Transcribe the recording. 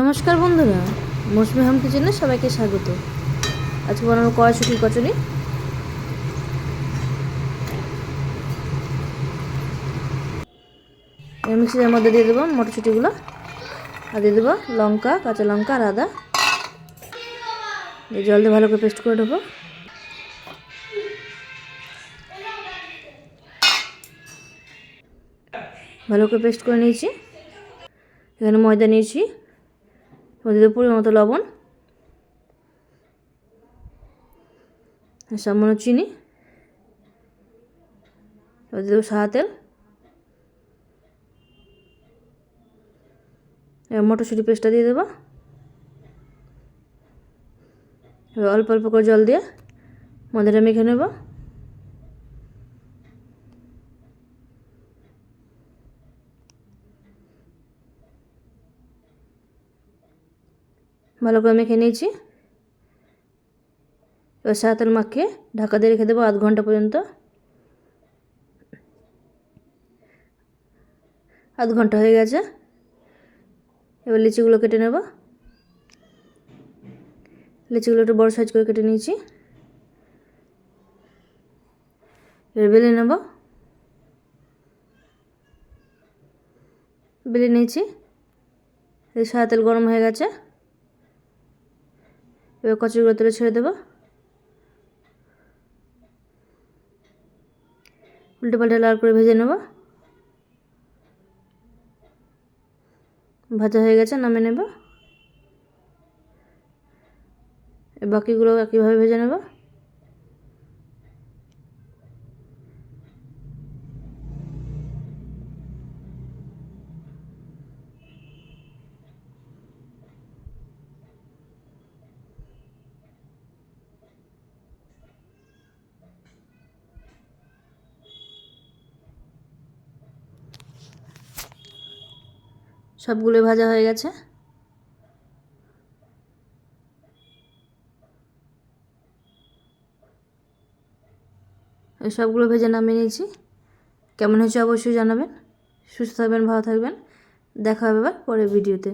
নমস্কার বন্ধুরা, মৌসুমি হোম কিচেনে সবাইকে স্বাগত। আজকে বানাবো কড়াইশুটির কচুরি। মিক্সির মধ্যে দিয়ে দেবো মটরশুঁটিগুলো, আর দিয়ে দেবো লঙ্কা, কাঁচা লঙ্কা, আর আদা। জল দিয়ে ভালো করে পেস্ট করে দেবো ভালো করে পেস্ট করে নিয়েছি। এখানে ময়দা নিয়েছি। পরিমাণ মতো লবণ। সামান্য চিনি। দেবো সাদা তেল। মটরশুঁটি পেস্টটা দিয়ে দেবো। এবার অল্প অল্প করে জল দিয়ে ময়দাটা মেখে নেব। ভালো করে মেখে নিয়েছি। এবার সাদা তেল মাখিয়ে ঢাকা দিয়ে রেখে দেবো আধ ঘণ্টা পর্যন্ত। আধ ঘণ্টা হয়ে গেছে। এবার লিচিগুলো কেটে নেব। লিচিগুলো একটু বড় সাইজ করে কেটে নিয়েছি। এবার বেলে নেব। বেলে নিয়েছি। সাদা তেল গরম হয়ে গেছে। এবার কচুরিগুলো তুলে ছেড়ে দেবো। উল্টে পাল্টে লাল করে ভেজে নেব। ভাজা হয়ে গেছে নামে নেব। বাকিগুলো একইভাবে ভেজে নেব। সবগুলো ভাজা হয়ে গেছে। সবগুলো ভেজে নামিয়ে নিয়েছি। কেমন হয়েছে অবশ্যই জানাবেন। সুস্থ থাকবেন, ভালো থাকবেন। দেখা হবে এবার পরের ভিডিওতে।